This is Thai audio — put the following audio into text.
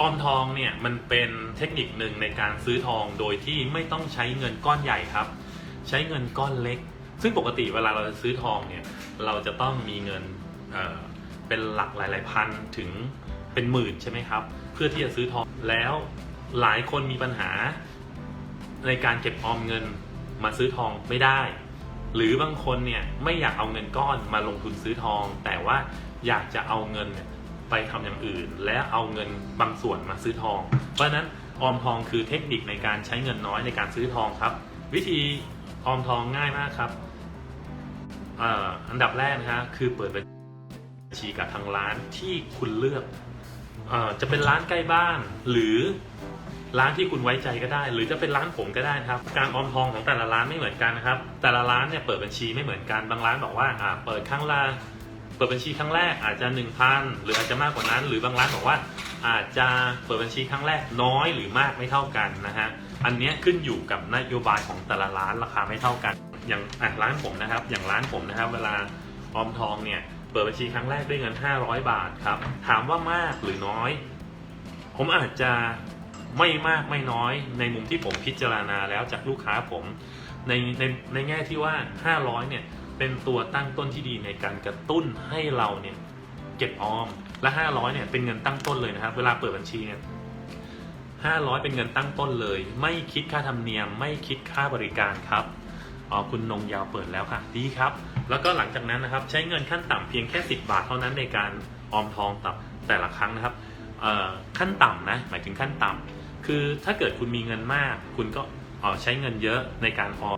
ออมทองเนี่ยมันเป็นเทคนิคหนึ่งในการซื้อทองโดยที่ไม่ต้องใช้เงินก้อนใหญ่ครับ ใช้เงินก้อนเล็ก ซึ่งปกติเวลาเราจะซื้อทองเนี่ยเราจะต้องมีเงินเเป็นหลักหลาย ๆ พันถึงเป็นหมื่นใช่ไหมครับ เพื่อที่จะซื้อทองแล้วหลายคนมีปัญหาในการเก็บออมเงินมาซื้อทองไม่ได้ หรือบางคนเนี่ยไม่อยากเอาเงินก้อนมาลงทุนซื้อทอง แต่ว่าอยากจะเอาเงิน ไปทำอย่างอื่น และเอาเงินบางส่วนมาซื้อทอง เพราะฉะนั้นออมทองคือเทคนิคในการใช้เงินน้อยในการซื้อทองครับ วิธีออมทองง่ายมากครับอันดับแรกนะฮะคือเปิดบัญชีกับทางร้านที่คุณเลือกอจะเป็นร้านใกล้บ้าน หรือร้านที่คุณไว้ใจก็ได้ หรือจะเป็นร้านผมก็ได้ครับ การออมทองของแต่ละร้านไม่เหมือนกันนะครับ แต่ละร้านเนี่ยเปิดบัญชีไม่เหมือนกันบางร้านบอกว่าเปิดครั้งละ เปิดบัญชีครั้งแรกอาจจะ1,000หรืออาจจะมากกว่านั้น หรือบางร้านบอกว่าอาจจะเปิดบัญชีครั้งแรกน้อยหรือมากไม่เท่ากันนะฮะอันเนี้ยขึ้นอยู่กับนโยบายของแต่ละร้านราคาไม่เท่ากัน อย่างร้านผมนะครับ อย่างร้านผมนะครับ เวลาออมทองเนี่ยเปิดบัญชีครั้งแรกด้วยเงิน 500 บาทครับถามว่ามากหรือน้อย ผมอาจจะไม่มากไม่น้อย ในมุมที่ผมพิจารณาแล้วจากลูกค้าผมในในในแง่ที่ว่า 500เนี่ย เป็นตัวตั้งต้นที่ดีในการกระตุ้นให้เราเนี่ยเก็บออมและ 500เนี่ยเป็นเงินตั้งต้นเลยนะครับ เวลาเปิดบัญชีเนี่ย500 เป็นเงินตั้งต้นเลย ไม่คิดค่าธรรมเนียม ไม่คิดค่าบริการครับอ๋อคุณนงยาวเปิดแล้วค่ะดีครับ แล้วก็หลังจากนั้นนะครับ ใช้เงินขั้นต่ำเพียงแค่ 10 บาทเท่านั้นในการออมทองตับแต่ละครั้งนะครับขั้นต่ำนะหมายถึงขั้นต่ำคือถ้าเกิดคุณมีเงินมาก คุณก็อ่อใช้เงินเยอะในการออม